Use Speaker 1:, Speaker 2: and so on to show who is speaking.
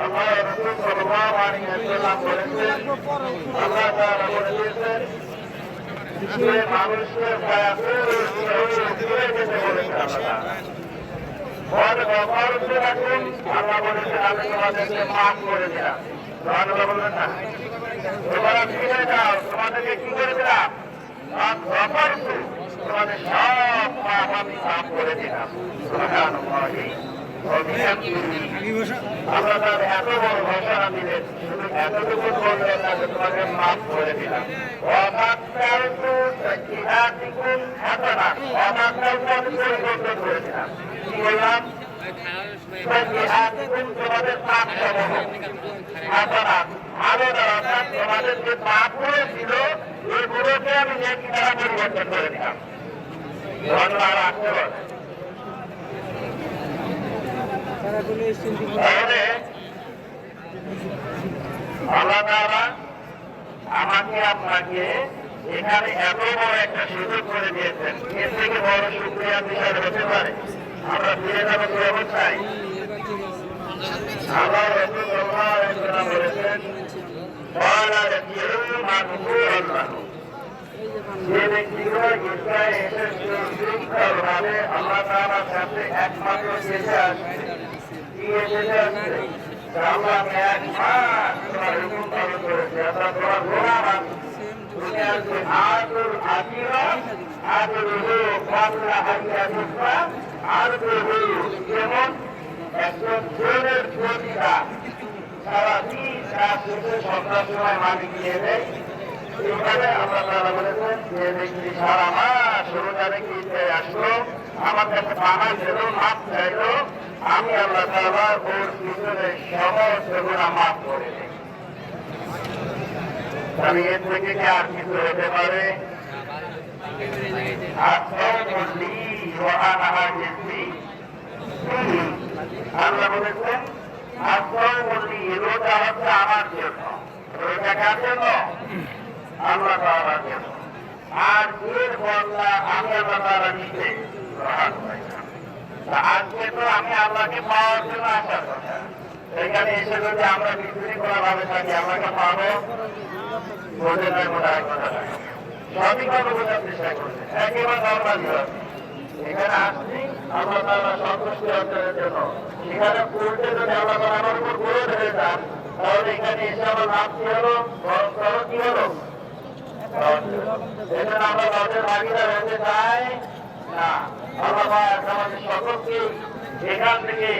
Speaker 1: আল্লাহ রসুল সাল্লাল্লাহু আলাইহি ওয়াসাল্লাম বলেছেন আল্লাহ তাআলা বলে দিয়েছেন যে মানুষকে বায়াতুল দূরে যেতে বলেছেন আল্লাহ বড় রাখুন আল্লাহ বলেছেন আমি তোমাদেরকে মাফ করে দিলাম সুবহানাল্লাহ বলবেন না তোমরা ফিরে যাও তোমাদেরকে কি করে দিলাম তোমাদের সব পাপ আমি মাফ করে দিলাম আমরা তার এত বড় ঘোষণা দিলেন এতটুকু বললেন না যে তোমাকে মাফ করে দিলাম অবাক্তারতু ইহাতিকুম হাসানা অবাক্তারতু আমি নেকি পরিবর্তন করে দিলাম ধন্যবাদ পারে তাহলে আল্লাহ তাআলা আমাকে আপনাকে এখানে এত বড় একটা সুযোগ করে দিয়েছেন। এর থেকে বড় শুক্রিয়া বিষয় হতে পারে। আমরা ফিরে যাব কি অবস্থায়? আল্লাহ বলেছেন যে ব্যক্তিগুলো একমাত্র দেশে আসবে কি এসেছে আসছে আল্লাহ এক তোমার হুকুম পালন করেছে অর্থাৎ তোমার গোলাম আমি তুমি আসবে আদুল আকিরা আদুল হু কাবলা হাইয়া দুসরা আদুল হু যেমন একজন জোরের প্রতিভা সারাদিন কাজ শেষে সন্ধ্যার সময় মালিক নিয়ে দেয় এইভাবে আল্লাহ তাআলা বলেছেন যে আসলো আমার কাছে পানা ছিল মাপ চাইলো। আমি আল্লাহ তাআলা ওর পিছনে সমস্ত গুণা মাফ করে আমি এর থেকে কি আর কিছু হতে পারে আল্লাহ হচ্ছে আমার জন্য। আর বদলা আমি নিতে। আজকে তো আমি আল্লাহকে পাওয়ার জন্য আসার কথা এখানে এসে যদি আমরা বিশৃঙ্খলা ভাবে থাকি, আল্লাহকে পাবো? বোঝে হয় সঠিকভাবে বোঝার চেষ্টা করছে একেবারে নর্মালি এখানে আসছি সেখানে উল্টে যদি আল্লাহ তাআলা আমার এখানে আমার লাভ কি হলো? হলো? এজন্য আমরা না। আল্লাহ সকলকে এখান থেকে